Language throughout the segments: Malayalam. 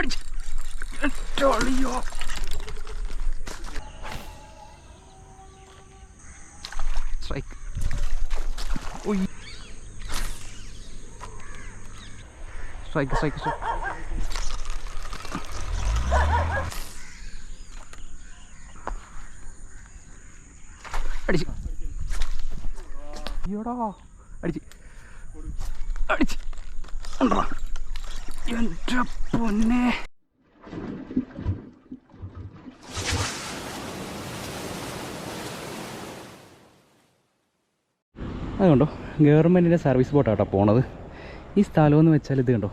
അടിച്ച്. സ്ട്രൈക്ക്. സ്ട്രൈക്ക് സ്ട്രൈക്ക് സ്ട്രൈക്ക് അടിച്ച്. അയ്യോടാ. അടിച്ച്. അടിച്ച്. ഉണ്ടെടാ. എന്റെ പൊന്നെ. അതുകൊണ്ടോ ഗവൺമെന്റിന്റെ സർവീസ് ബോട്ടാട്ടോ പോണത്. ഈ സ്ഥലമെന്ന് വെച്ചാൽ ഇത് കണ്ടോ?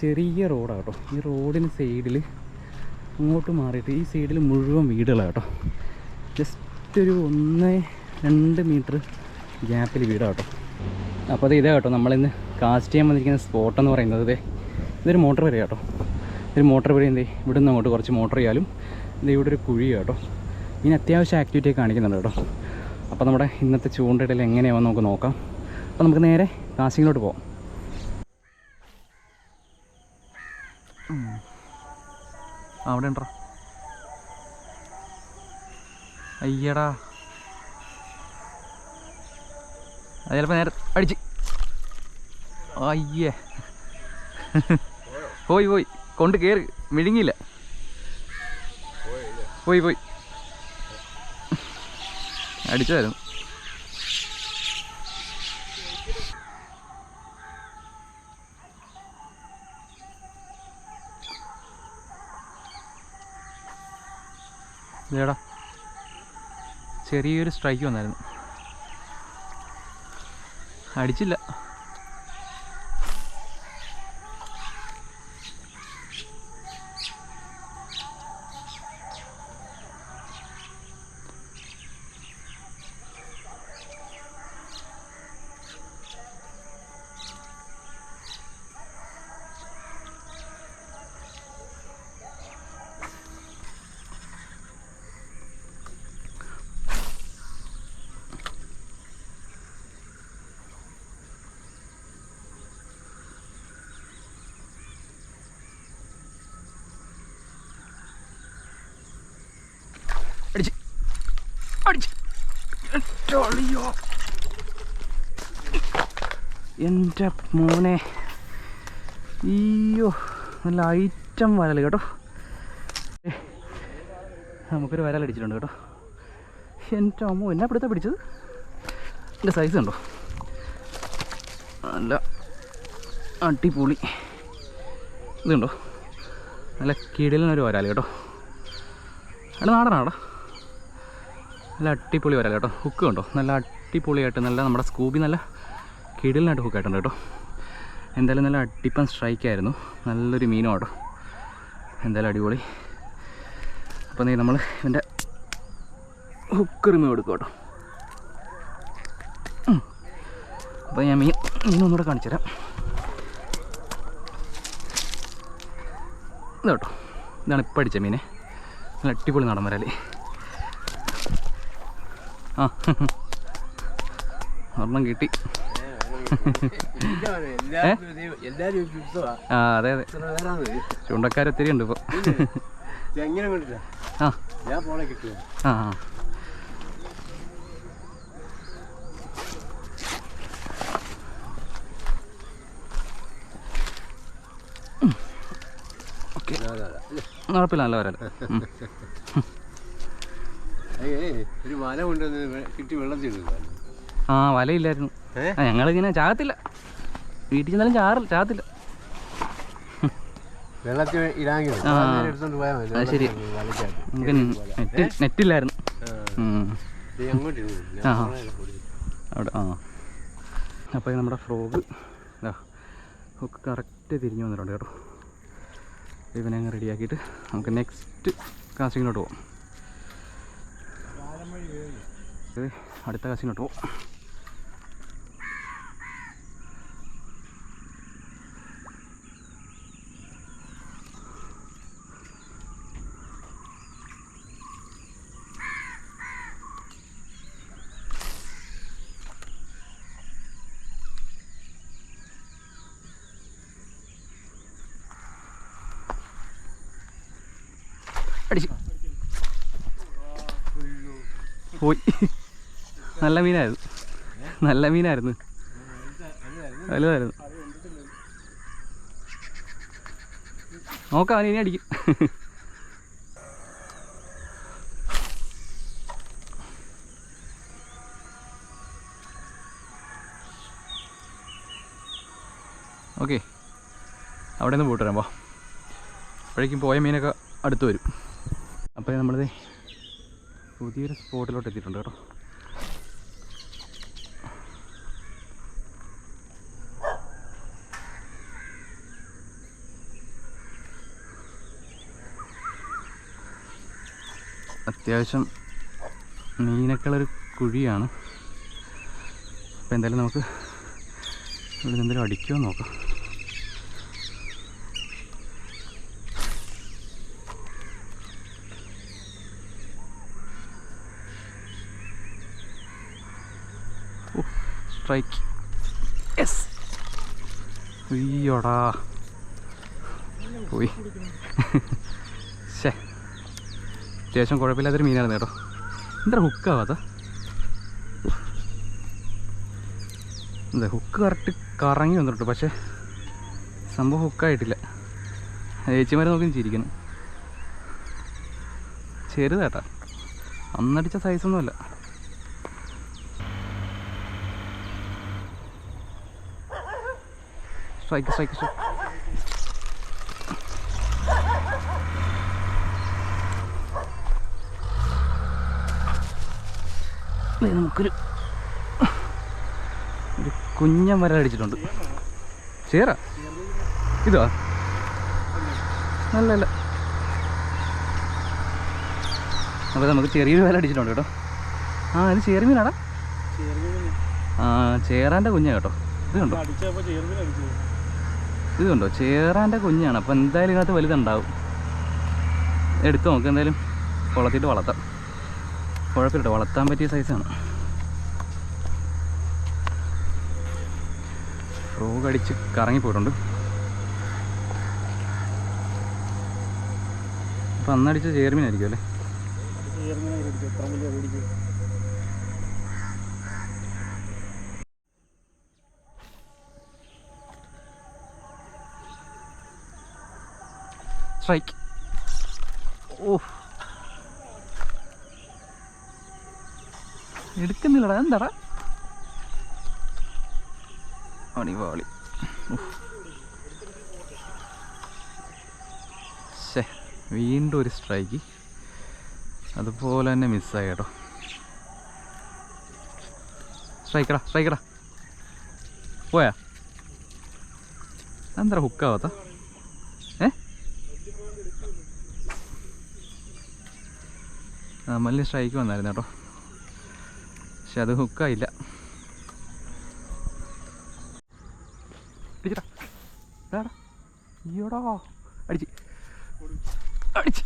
ചെറിയ റോഡാണ് കേട്ടോ. ഈ റോഡിന് സൈഡിൽ അങ്ങോട്ട് മാറിയിട്ട് ഈ സൈഡിൽ മുഴുവൻ വീടുകളാണ് കേട്ടോ. ജസ്റ്റ് ഒരു ഒന്ന് രണ്ട് മീറ്റർ ഗ്യാപ്പിൽ വീടാണ് കേട്ടോ. അപ്പോൾ അത് ഇതേ കേട്ടോ നമ്മളിന്ന് കാസ്റ്റ് ചെയ്യാൻ വന്നിരിക്കുന്ന സ്പോട്ടെന്ന് പറയുന്നത് ഇതൊരു മോട്ടർ വരെ കേട്ടോ ഇതൊരു മോട്ടർ വരെ എന്തേ ഇവിടെ നിന്ന് അങ്ങോട്ട് കുറച്ച് മോട്ടർ ചെയ്യാലും ഇത് ഇവിടെ ഒരു കുഴി കേട്ടോ ഇനി അത്യാവശ്യം ആക്ടിവിറ്റി കാണിക്കുന്നുണ്ട് കേട്ടോ. അപ്പോൾ നമ്മുടെ ഇന്നത്തെ ചൂണ്ടയിടയിൽ എങ്ങനെയാണെന്ന് നമുക്ക് നോക്കാം. അപ്പോൾ നമുക്ക് നേരെ കാശിങ്ങിലോട്ട് പോകാം അവിടെ ഉണ്ടോ? അയ്യടാ. അത് ചിലപ്പോൾ നേരെ അടിച്ച്. അയ്യേ. പോയി പോയി. കൊണ്ട് കയറി മിഴുങ്ങിയില്ല പോയി പോയി. അടിച്ചായിരുന്നു ഇതേടാ. ചെറിയൊരു സ്ട്രൈക്ക് വന്നായിരുന്നു. അടിച്ചില്ല അടിച്ച് അടിച്ച് എന്റെ അളിയോ എന്റെ മോനെ. അയ്യോ നല്ല ഐറ്റം വരൽ കേട്ടോ. നമുക്കൊരു വരലടിച്ചിട്ടുണ്ട് കേട്ടോ. എന്റെ അമ്മ എന്നാ പിടുത്താ പിടിച്ചത്? എന്റെ സൈസ് ഉണ്ടോ നല്ല അടിപൊളി. ഇതുണ്ടോ? നല്ല കിടിലനൊരു വരാൽ കേട്ടോ. അവിടെ നാടനാടാ. നല്ല അടിപൊളി വരാല്ലോ കേട്ടോ. ഹുക്ക് കണ്ടോ? നല്ല അടിപൊളിയായിട്ട് നല്ല നമ്മുടെ സ്കൂബി നല്ല കിടിലിനായിട്ട് ഹുക്കായിട്ടുണ്ട് കേട്ടോ. എന്തായാലും നല്ല അടിപ്പൻ സ്ട്രൈക്കായിരുന്നു നല്ലൊരു മീനും കേട്ടോ എന്തായാലും അടിപൊളി. അപ്പം നീ നമ്മൾ ഇതിന്റെ ഹുക്ക് റിമൂവ് എടുക്കും കേട്ടോ. അപ്പോൾ ഞാൻ മീൻ മീനൊന്നുകൂടെ കാണിച്ചു തരാം. ഇതാട്ടോ ഇതാണ് ഇപ്പം അടിച്ച മീനെ. നല്ല അടിപൊളി നടൻ വരാൽ. ആ. ഒരെണ്ണം കിട്ടി. ആ അതെ അതെ. ചൂണ്ടക്കാരൊത്തിരി ഉണ്ട് ഇപ്പോൾ കണ്ടില്ല ആ. ആ. ഓക്കെ. നടപ്പില്ല നല്ല വരാൽ. ഉം. ഒരു വല കൊണ്ടുവന്ന് കിട്ടി വെള്ളത്തിൽ ആ വലയില്ലായിരുന്നു. ഞങ്ങളിങ്ങനെ ചാകത്തില്ല. വീട്ടിൽ ചെന്നാലും ചാറില്ല ചാകത്തില്ല. വെള്ളത്തിൽ ശരി. നമുക്ക് നെറ്റില്ലായിരുന്നു. ആ. ആ. അവിടെ ആ. അപ്പോൾ നമ്മുടെ ഫ്രോഗ്. ഇതാ ഒക്കെ കറക്റ്റ് തിരിഞ്ഞു വന്നിട്ടുണ്ട് കേട്ടോ. ഇവനെ അങ്ങ് റെഡിയാക്കിയിട്ട് നമുക്ക് നെക്സ്റ്റ് കാസ്റ്റിങ്ങിലോട്ട് പോകാം അടുത്ത കസിനോട്ട് പോകും അടിച്ചു പോയി നല്ല മീനായിരുന്നു. നല്ല മീനായിരുന്നു. വലുതായിരുന്നു. നോക്കാം അവൻ ഇനി അടിക്കും. ഓക്കെ. അവിടെ നിന്ന് പോയിട്ട് വരാം അപ്പോഴേക്കും പോയ മീനൊക്കെ അടുത്ത് വരും. അപ്പോൾ നമ്മളിത് പുതിയൊരു സ്പോട്ടിലോട്ട് എത്തിയിട്ടുണ്ട് കേട്ടോ. അത്യാവശ്യം മീനൊക്കെയുള്ളൊരു കുഴിയാണ്. അപ്പോൾ എന്തായാലും നമുക്ക് ഇവിടെ എന്തെങ്കിലും അടിക്കുമോ നോക്കാം. സ്ട്രൈക്ക്. യെസ്. അയ്യോടാ. പോയി. അത്യാവശ്യം കുഴപ്പമില്ലാത്തൊരു മീനാണ് കേട്ടോ. എന്താ ഹുക്കാവാത്ത എന്താ ഹുക്ക് കറക്റ്റ് കറങ്ങി വന്നിട്ടുണ്ട് പക്ഷേ സംഭവം ഹുക്കായിട്ടില്ല ചേച്ചിമാരെ നോക്കി ചിരിക്കുന്നു ചെറുതാട്ടാ. അന്നടിച്ച സൈസൊന്നുമല്ല സ്ട്രൈക്ക് സ്ട്രൈക്ക് സ്ട്രൈക്ക് നമുക്കൊരു ഒരു കുഞ്ഞൻ വര അടിച്ചിട്ടുണ്ട്. ചേറ? ഇതോ? അല്ല അപ്പോൾ നമുക്ക് ചെറിയൊരു വില അടിച്ചിട്ടുണ്ട് കേട്ടോ. ആ ഇത് ചേർമീനാടാ മീനാടാ ആ ചേറാന്റെ കുഞ്ഞാ കേട്ടോ. ഇത് കണ്ടോ? ഇത് കണ്ടോ? ചേറാന്റെ കുഞ്ഞാണ്. അപ്പോൾ എന്തായാലും ഇതിനകത്ത് വലുതുണ്ടാവും. എടുത്തു നോക്ക് എന്തായാലും കുളത്തിട്ട് വളർത്താം. കുഴപ്പമില്ല വളർത്താൻ പറ്റിയ സൈസാണ് ഫ്രോഗ് അടിച്ച് കറങ്ങിപ്പോയിട്ടുണ്ട് അപ്പം അന്നടിച്ച ചേർമീനായിരിക്കും അല്ലേ? സ്ട്രൈക്ക് ഓ എടുക്കുന്നില്ലടാ. എന്താടാ? അണിവാളി വീണ്ടും ഒരു സ്ട്രൈക്ക്. അതുപോലെ തന്നെ മിസ്സായി കേട്ടോ. സ്ട്രൈക്കടാ സ്ട്രൈക്കടാ. പോയാ? എന്താ ഹുക്കാവാത്ത ഏ? ആ മല്ലി സ്ട്രൈക്ക് വന്നായിരുന്നു കേട്ടോ. പക്ഷെ അത് ഹുക്കായില്ല അപ്പൊ അടിച്ച്. അടിച്ച്.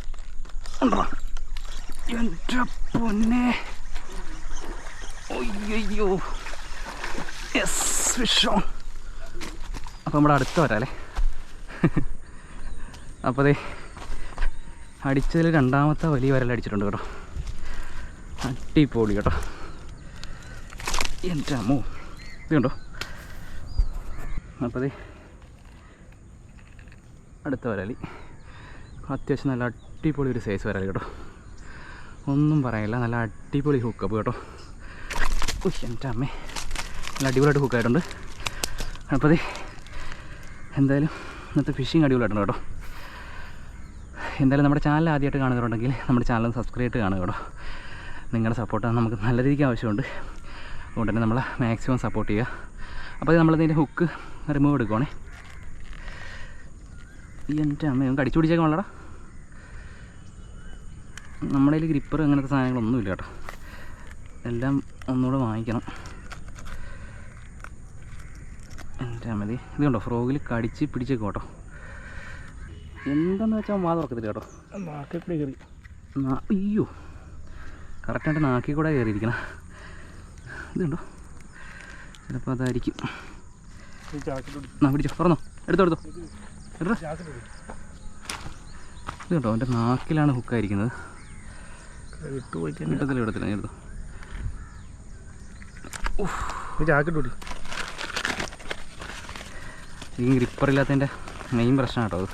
എന്റെ പൊന്നെ. ഒയ്യോ നമ്മുടെ അടുത്ത് വരാല്ലേ? അപ്പോൾ അതെ അടിച്ചതിൽ രണ്ടാമത്തെ വലിയ വരൽ അടിച്ചിട്ടുണ്ട് കേട്ടോ. അടിപൊളി കേട്ടോ. എന്റെ അമ്മോ. ഇത് കണ്ടോ? അപ്പോൾ അടുത്ത വരാലി. അത്യാവശ്യം നല്ല അടിപൊളി ഒരു സൈസ് വരാലി കേട്ടോ. ഒന്നും പറയാനില്ല നല്ല അടിപൊളി ഹുക്കപ്പ് കേട്ടോ. ഉഷ് എന്റെ അമ്മേ. നല്ല അടിപൊളിയായിട്ട് ഹുക്കായിട്ടുണ്ട് അപ്പോൾ എന്തായാലും ഇന്നത്തെ ഫിഷിങ് അടിപൊളിയായിട്ടുണ്ട് കേട്ടോ. എന്തായാലും നമ്മുടെ ചാനൽ ആദ്യമായിട്ട് കാണുന്നവരുണ്ടെങ്കിൽ നമ്മുടെ ചാനൽ സബ്സ്ക്രൈബ് ചെയ്ത് കാണുക കേട്ടോ. നിങ്ങളുടെ സപ്പോർട്ട് നമുക്ക് നല്ല രീതിക്ക് ആവശ്യമുണ്ട്. അതുകൊണ്ട് തന്നെ നമ്മൾ മാക്സിമം സപ്പോർട്ട് ചെയ്യുക. അപ്പോൾ നമ്മളതിന്റെ ഹുക്ക് റിമൂവ് എടുക്കുവാണേ. ഈ എന്റെ അമ്മ കടിച്ചു പിടിച്ചേക്കാൻ വളടാ നമ്മുടെ കയ്യിൽ ഗ്രിപ്പർ അങ്ങനത്തെ സാധനങ്ങളൊന്നുമില്ല കേട്ടോ. എല്ലാം ഒന്നുകൂടെ വാങ്ങിക്കണം. എന്റെ അമ്മതി ഇത് കണ്ടോ? ഫ്രോഗിൽ കടിച്ച് പിടിച്ചേക്കും കേട്ടോ. എന്താന്ന് വെച്ചാൽ വാ തുറക്കത്തില്ല കേട്ടോ. കയറി അയ്യോ. കറക്റ്റായിട്ട് നാക്കിൽ കൂടെ കയറിയിരിക്കണം. ഇതുണ്ടോ? ചിലപ്പോൾ അതായിരിക്കും. പിടിച്ചോ പറഞ്ഞോ എടുത്തോ എടുത്തോ. ഇത് കേട്ടോ എന്റെ നാക്കിലാണ് ഹുക്കായിരിക്കുന്നത് കിട്ടത്തില്ല ഞാൻ എടുത്തു. ഈ ഗ്രിപ്പർ ഇല്ലാത്തതിന്റെ മെയിൻ പ്രശ്നം കേട്ടോ അത്.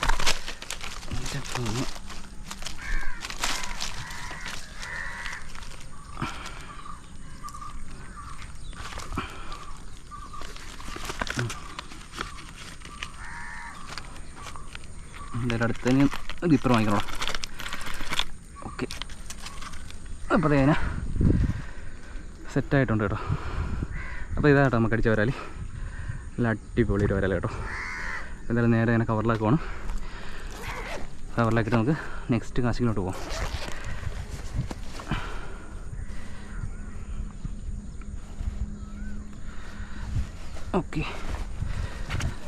എന്തായാലും അടുത്ത് തന്നെ ഗ്രിപ്പർ വാങ്ങിക്കണോ? ഓക്കെ അപ്പോൾ അതേ സെറ്റായിട്ടുണ്ട് കേട്ടോ. അപ്പോൾ ഇതാട്ടോ നമുക്ക് അടിച്ച വരാൽ നല്ല അടിപൊളി ഒരു വരാൽ കേട്ടോ. എന്തായാലും നേരെ ഇങ്ങനെ കവറിലേക്ക് പോകണം കവറിലാക്കിയിട്ട് നമുക്ക് നെക്സ്റ്റ് കാശിങ്ങിലോട്ട് പോകാം ഓക്കെ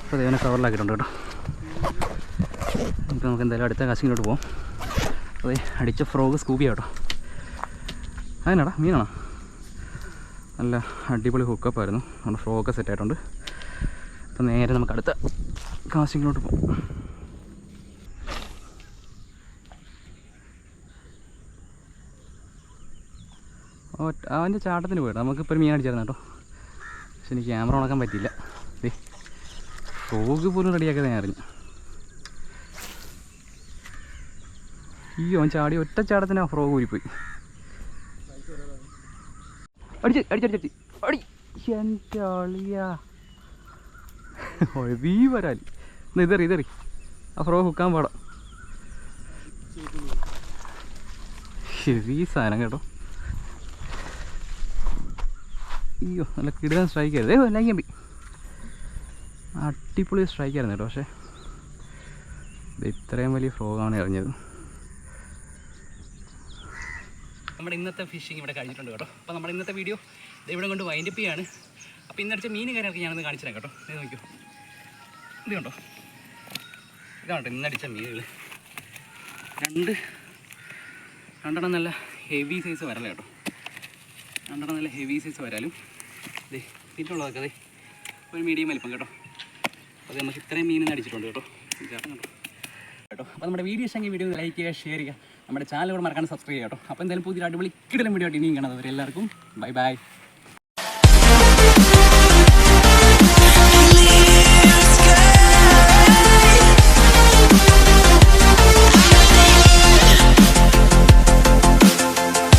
അപ്പോൾ ഇതേനെ കവറിലാക്കിയിട്ടുണ്ട് കേട്ടോ. ഇപ്പം നമുക്ക് എന്തായാലും അടുത്ത കാശിങ്ങിലോട്ട് പോകാം അതെ അടിച്ച ഫ്രോഗ് സ്കൂബിയാ കേട്ടോ. അതിനാടാ മീനാണോ? നല്ല അടിപൊളി ഹുക്കപ്പ് ആയിരുന്നു. നമ്മുടെ ഫ്രോഗൊക്കെ സെറ്റ് ആയിട്ടുണ്ട്. അപ്പം നേരെ നമുക്ക് അടുത്ത കാശിങ്ങിലോട്ട് പോകാം അവന്റെ ചാട്ടത്തിന് പോയിട്ട് നമുക്കിപ്പോൾ ഒരു മീൻ അടിച്ചായിരുന്നു കേട്ടോ. പക്ഷെ എനിക്ക് ക്യാമറ ഉണക്കാൻ പറ്റിയില്ല. ഫ്രോഗ് പോലും റെഡിയാക്കാതെ ഞാൻ അറിഞ്ഞു ഈ ഓൻ ചാടി ഒറ്റ ചാടത്തിന് ആ ഫ്രോഗ് ഊരിപ്പോയി. അടിച്ച് അടി. വരാൽ ഇതറി ഇതറി. ആ ഫ്രോ ഹുക്കാൻ പാടാം. ഹെവി സാധനം കേട്ടോ. അയ്യോ നല്ല കിടുതൻ സ്ട്രൈക്ക് ആയിരുന്നു. ഏ ലൈൻ അടിപൊളി സ്ട്രൈക്ക് ആയിരുന്നു കേട്ടോ പക്ഷേ. ഇത് ഇത്രയും വലിയ ഫ്രോഗാണ് എറിഞ്ഞത്. നമ്മുടെ ഇന്നത്തെ ഫിഷിംഗ് ഇവിടെ കഴിഞ്ഞിട്ടുണ്ട് കേട്ടോ. അപ്പോൾ നമ്മുടെ ഇന്നത്തെ വീഡിയോ ഇവിടെ കൊണ്ട് വൈൻഡപ്പ് ചെയ്യാണ്. അപ്പോൾ ഇന്നടിച്ച മീൻ കാര്യങ്ങളൊക്കെ ഞാനൊന്ന് കാണിച്ചു കേട്ടോ. ഇത് നോക്കൂ ഇത് കണ്ടോ? ഇതാണ് കേട്ടോ ഇന്നടിച്ച മീനുകൾ രണ്ട് രണ്ടെണ്ണം നല്ല ഹെവി സൈസ് വരല കേട്ടോ. രണ്ടെണ്ണം നല്ല ഹെവി സൈസ് വരാലും ഇതേ പിന്നുള്ളതൊക്കെ അതെ ഒരു മീഡിയം വലിപ്പം കേട്ടോ. അത് നമുക്ക് ഇത്രയും മീനിന്ന് അടിച്ചിട്ടുണ്ട് കേട്ടോ. കണ്ടോ? കേട്ടോ. അപ്പോൾ നമ്മുടെ വീഡിയോ ഇഷ്ടമെങ്കിൽ വീഡിയോ ലൈക്ക് ചെയ്യുക ഷെയർ ചെയ്യുക. നമ്മുടെ ചാനൽ കൂടെ മറക്കാണ്ട് സബ്സ്ക്രൈബ് ചെയ്യാം കേട്ടോ. അപ്പോൾ എന്തായാലും പുതിയ അടിപൊളി കിടലും വീഡിയോ ആയിട്ട് ഇനിയും കാണാം. എല്ലാവർക്കും ബൈ ബൈ